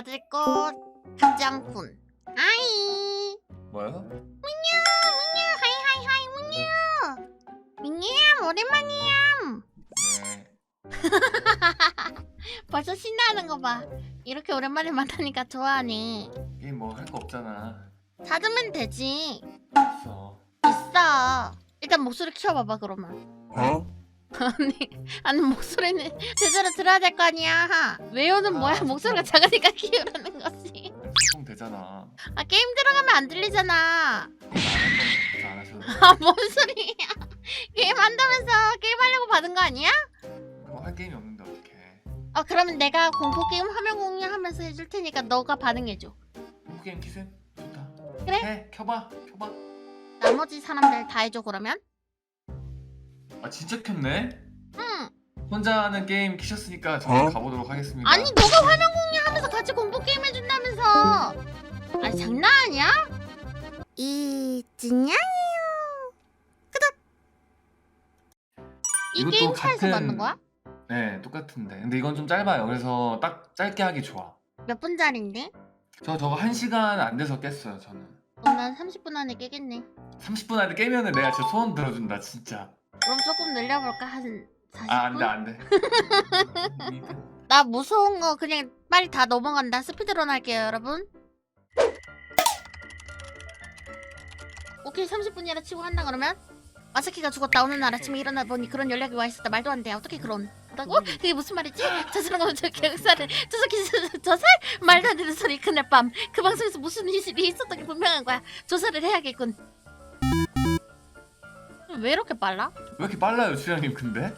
받을 것 같지 않군. 아이. 뭐야? 문유, 문유, 하이, 하이, 하이, 문유. 민유야, 오랜만이야. 네. 벌써 신나는 거 봐. 이렇게 오랜만에 만나니까 좋아하네. 게임 뭐 할 거 없잖아. 찾으면 되지. 없어. 있어. 일단 목소리 키워봐봐 그러면. 어? 아니, 아니 목소리는 제대로 들어야 될 거 아니야. 외우는 뭐야? 아, 목소리가 진짜. 작으니까 키우라는 거지. 소통 되잖아. 아 게임 들어가면 안 들리잖아. 안 하셔도 돼. 아 뭔 소리야? 게임 한다면서 게임 하려고 받은 거 아니야? 그럼 할 게임이 없는데 어떡해. 어 그러면 내가 공포 게임 화면 공유하면서 해줄 테니까 너가 반응해줘. 공포 게임 키셈? 좋다. 그래? 해. 켜봐. 켜봐. 나머지 사람들 다 해줘 그러면. 아 진짜 켰네? 응. 혼자 하는 게임 키셨으니까 저는 가보도록 하겠습니다. 아니 너가 화면 공유하면서 같이 공포 게임 해준다면서. 아니 장난 아니야? 이 진양이요. 끄덕. 이 이것도 게임 차에서 같은- 만든 거야? 네, 똑같은데. 근데 이건 좀 짧아요. 그래서 딱 짧게 하기 좋아. 몇 분짜린데? 저 저거 한 시간 안 돼서 깼어요. 저는. 그럼 난 30분 안에 깨겠네. 30분 안에 깨면은 내가 진짜 소원 들어준다. 진짜. 그럼 조금 늘려볼까 한 40분? 아 안돼 안돼. 나 무서운 거 그냥 빨리 다 넘어간다. 스피드런 할게요, 여러분. 오케이, 30분이라 치고 한다 그러면 마사키가 죽었다. 오늘 날 아침에 일어나 보니 그런 연락이 와 있었다. 말도 안 돼. 어떻게 그런? 다고? 그게 무슨 말이지? 저 사람 저 계획사를 조사기 저살? 말도 안 되는 소리 그날 밤 그 방송에서 무슨 일이 있었던 게 분명한 거야. 조사를 해야겠군. 왜 이렇게 빨라? 왜 이렇게 빨라요, 주장님? 근데?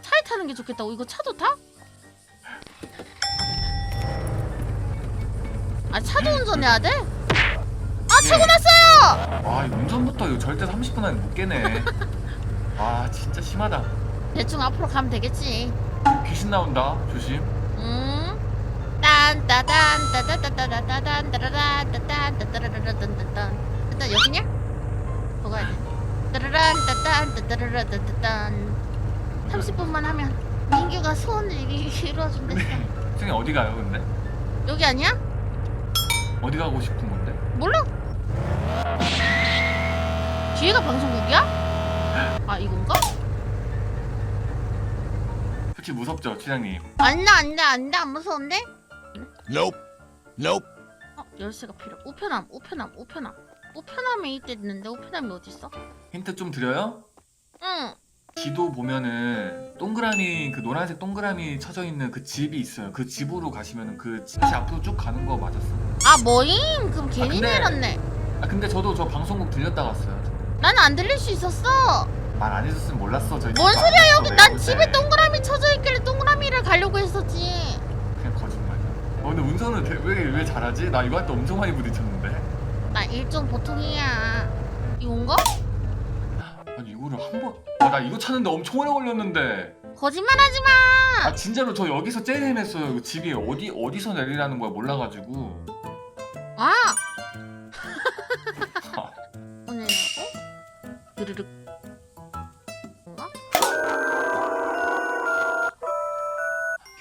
차에 타는 게 좋겠다고 이거 차도 타? 아 차도 운전해야 돼? 아 예. 차고 났어요! 와, 이 운전부터 이거 절대 30분 안에 못 깨네. 와, 진짜 심하다. 대충 앞으로 가면 되겠지 귀신 나온다. 조심. 일단 여기냐? 더 가야 돼 따라란 따단 따따라라단딴 30분만 하면 민규가 소원을 이루- 이루어준댔어 주장님 어디 가요, 근데? 여기 아니야? 어디 가고 싶은 건데? 몰라. 뒤에가 방송국이야? 아 이건가? 솔직히 무섭죠, 주장님? 안돼 안돼 안돼 안 무서운데? Nope. Nope. 어 열쇠가 필요. 우편함 우편함 우편함 우편함에 이때 있는데 우편함이 어디 있어? 힌트 좀 드려요? 응. 지도 보면은 동그라미 그 노란색 동그라미 쳐져 있는 그 집이 있어요. 그 집으로 가시면은 그집 앞으로 쭉 가는 거 맞았어. 아 뭐임? 그럼 괜히 근데- 내렸네. 아 근데 저도 저 방송국 들렸다 갔어요. 나는 안 들릴 수 있었어. 말 안 해줬으면 몰랐어. 저희 뭔 소리야 안 여기 난 집에. 동그라미 쳐져 있길래 동그라미를 가려고 했었지. 그냥 거짓말이야. 어 근데 운전을 되- 왜, 왜 잘하지? 나 이거 할 때 엄청 많이 부딪혔는데. 나 일종 보통이야. 이건가? 아니 이거를 한 번. 와나 이거 찾는데 엄청 오래 걸렸는데. 거짓말하지 마. 아 진짜로 저 여기서 제일 헤맸어요. 이거 집이 어디 어디서 내리라는 거야 몰라가지고. 아. 아, 오늘하고 드르륵.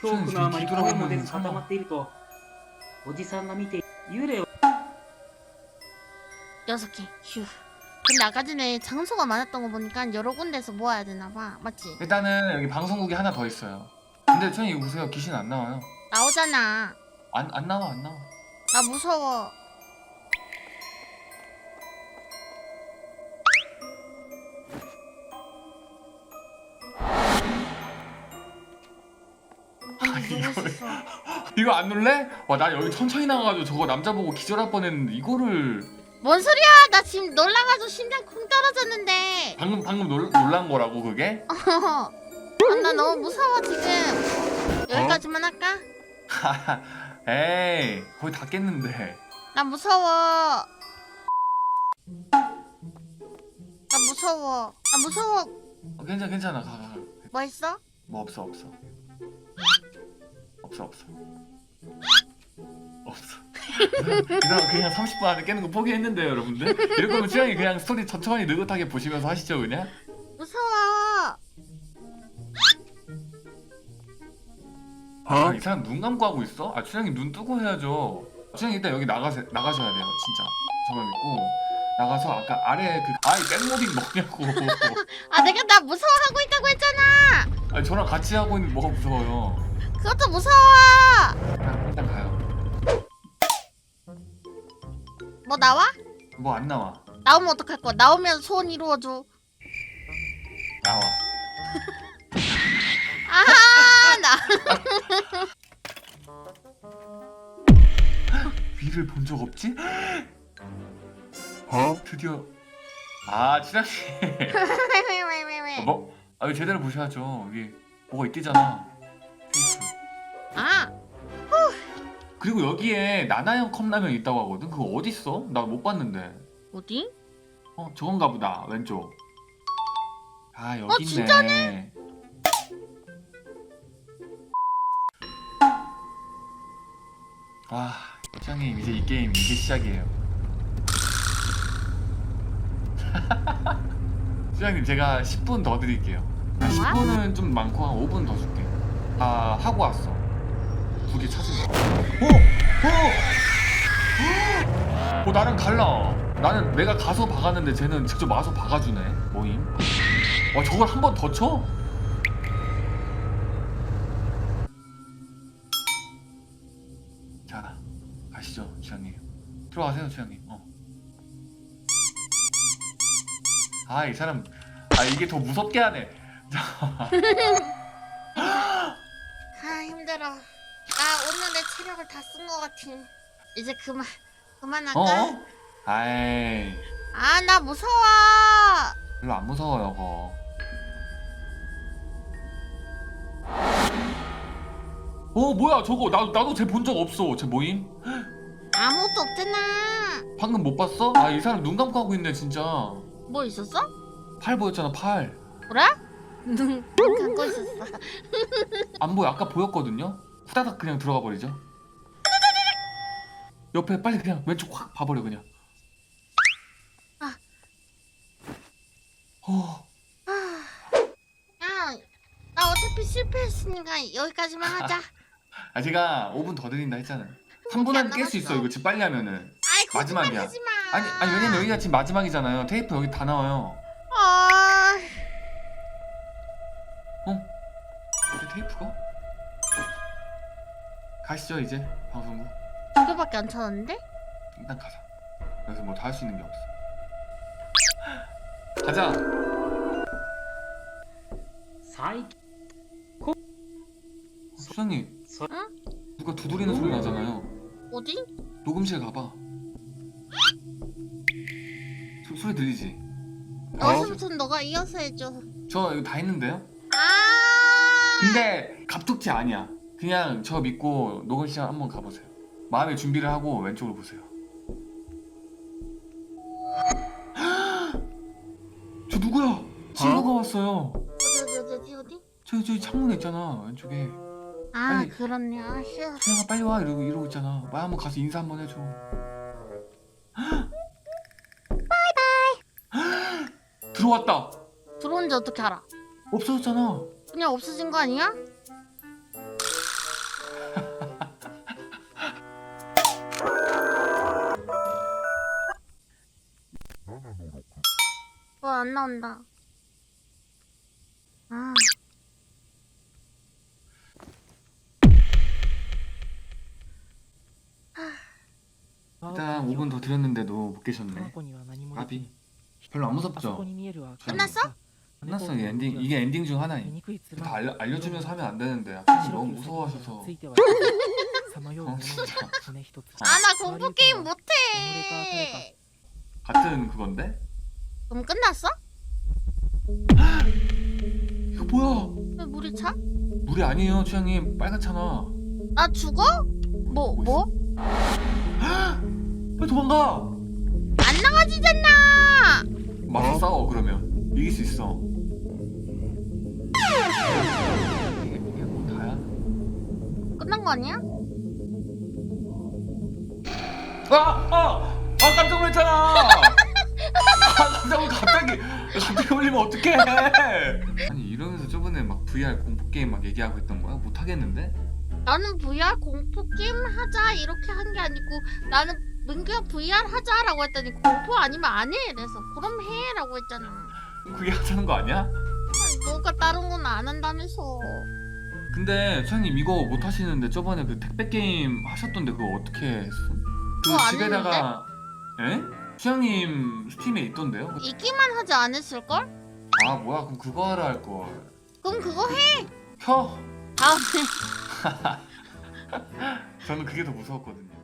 恐怖のあまり声も出ず固まっているとおじさんが見て幽霊を 여섯 개. 휴. 근데 아까 전에 장소가 많았던 거 보니까 여러 군데서 모아야 되나 봐. 맞지? 일단은 여기 방송국이 하나 더 있어요. 근데 저는 이거 보세요. 귀신 안 나와요. 나오잖아. 안 안 나와 안 나와. 나 무서워. 있었어? 이거 안 놀래? 와 나 여기 천천히 나가가지고 저거 남자 보고 기절할 뻔했는데 이거를 뭔 소리야? 나 지금 놀라가지고 심장 쿵 떨어졌는데. 방금 방금 놀, 놀란 거라고 그게? 아, 나 너무 무서워 지금. 여기까지만 할까? 에이 거의 다 깼는데 나 무서워. 나 무서워. 나 무서워. 어, 괜찮아 괜찮아 가, 가, 가. 뭐 했어? 뭐 없어 없어 없어 없어 없어 그냥 그냥 30분 안에 깨는 거 포기했는데요 여러분들 이럴 거면 취향이 그냥 스토리 천천히 느긋하게 보시면서 하시죠 그냥 무서워. 아, 이 사람 눈 감고 하고 있어? 아 추장님 눈 뜨고 해야죠. 추장님 일단 여기 나가세, 나가셔야 돼요 진짜. 정말 믿고 나가서 아까 아래 그 아이 백모빙 뭐냐고. 아 내가 나 무서워하고 있다고 했잖아. 아니 저랑 같이 하고 있는 뭐가 무서워요. 그것도 무서워. 그냥 일단 가요. 뭐 나와? 뭐 안 나와. 나오면 어떡할 거야? 나오면 소원 이루어줘. 나와. 아하 나. 위를 본 적 없지? Huh? 드디어. 아 추장님. 왜왜왜왜 뭐? 아 이거 제대로 보셔야죠. 여기 뭐가 있대잖아. 그리고 여기에 나나형 컵라면 있다고 하거든. 그거 어디 있어? 나 못 봤는데. 어디? 어 저건가 보다 왼쪽. 아 여기 있네. 진짜네? 아 시장님 이제 이 게임 이제 시작이에요. 시장님 제가 10분 더 드릴게요. 아, 10분은 좀 많고 한 5분 더 줄게. 아 하고 왔어. 두개 찾은 거. 오! 오! 어 나랑 달라. 나는 내가 가서 박았는데 쟤는 직접 와서 박아주네. 뭐임? 와 저걸 한 번 더 쳐? 자 가시죠 주장님. 들어가세요 주장님. 어. 아이 사람 아 이게 더 무섭게 하네. 아 힘들어. 나 오늘 내 체력을 다 쓴 것 같은. 이제 그만 그만할까? 어? 아이 아 나 무서워. 별로 안 무서워요 거. 어 뭐야 저거 나 나도 쟤 본 적 없어. 쟤 뭐임? 아무것도 없잖아. 방금 못 봤어? 아 이 사람 눈 감고 하고 있네 진짜. 뭐 있었어? 팔 보였잖아 팔. 그래? 눈 감고 있었어. 안 보여 아까 보였거든요. 후다닥 그냥 들어가 버리죠. 옆에 빨리 그냥 왼쪽 확 봐버려 그냥. 아. 어. 야, 나 어차피 실패했으니까 여기까지만 하자. 아 제가 5분 더 드린다 했잖아요. 안 3분 안에 깰수 남았어. 있어 이거 지금 빨리 하면은. 아이 거짓말 마지막이야. 하지 마. 아니 아니 왜냐면 여기가 지금 마지막이잖아요. 테이프 여기 다 나와요. 가시죠 이제 방송국. 두 개밖에 안 찾았는데? 일단 가자. 여기서 뭐 다 할 수 있는 게 없어. 가자. 最近 수장님. 서- 누가 두드리는 소리 나잖아요. 어디? 녹음실 가봐. 소, 소리 들리지? 너부터 너가 이어서 해줘. 저 이거 다 했는데요? 아. 근데 갑툭튀 아니야. 그냥 저 믿고 녹음실 한번 가보세요. 마음의 준비를 하고 왼쪽으로 보세요. 저 누구야? 친구가 왔어요. 어디 어디 어디 어디 어디? 저기 저기 창문에 있잖아 왼쪽에. 아 빨리. 그렇네. 아 싫어. 준영아 빨리 와 이러고 이러고 있잖아. 말 한번 가서 인사 한번 해줘. 바이바이. 들어왔다. 들어온지 어떻게 알아? 없어졌잖아. 그냥 없어진 거 아니야? 안 나온다. 아. 일단 5분 더 드렸는데도 못 계셨네. 아비. 별로 안 무섭죠? 끝났어? 끝났어. 이 엔딩 이게 엔딩 중 하나임. 다 알려, 알려주면서 하면 안 되는데 아까 너무 무서워하셔서. 어, 아나 공포 게임 못해. 같은 그건데? 그럼 끝났어? 이거 뭐야? 왜 물이 차? 물이 아니에요 취향님 빨간 차나. 나 죽어? 뭐 뭐? 빨리 도망가. 안 나가지잖아. 맞서 싸워 그러면 이길 수 있어. 이게 이게 뭐 다야? 끝난 거 아니야? 아! 아! 아 깜짝 놀랐잖아! 놀 갑자기 갑자기 올리면 어떡해 아니 이러면서 저번에 막 VR 공포 게임 막 얘기하고 있던 거야? 못 하겠는데? 나는 VR 공포 게임 하자 이렇게 한 게 아니고 나는 민규야 VR 하자라고 했더니 공포 아니면 안 해. 그래서 그럼 해라고 했잖아. 그게 하자는 거 아니야? 아니, 너가 다른 건 안 한다면서. 근데 추장님 이거 못 하시는데 저번에 그 택배 게임 하셨던데 그거 어떻게 했음? 그 그거 안 집에다가 에? 추장님 스팀에 있던데요? 이기만 하지 않았을 걸? 아 뭐야 그럼 그거 하라 할 걸. 그럼 그거 해. 켜. 다음에 저는 그게 더 무서웠거든요.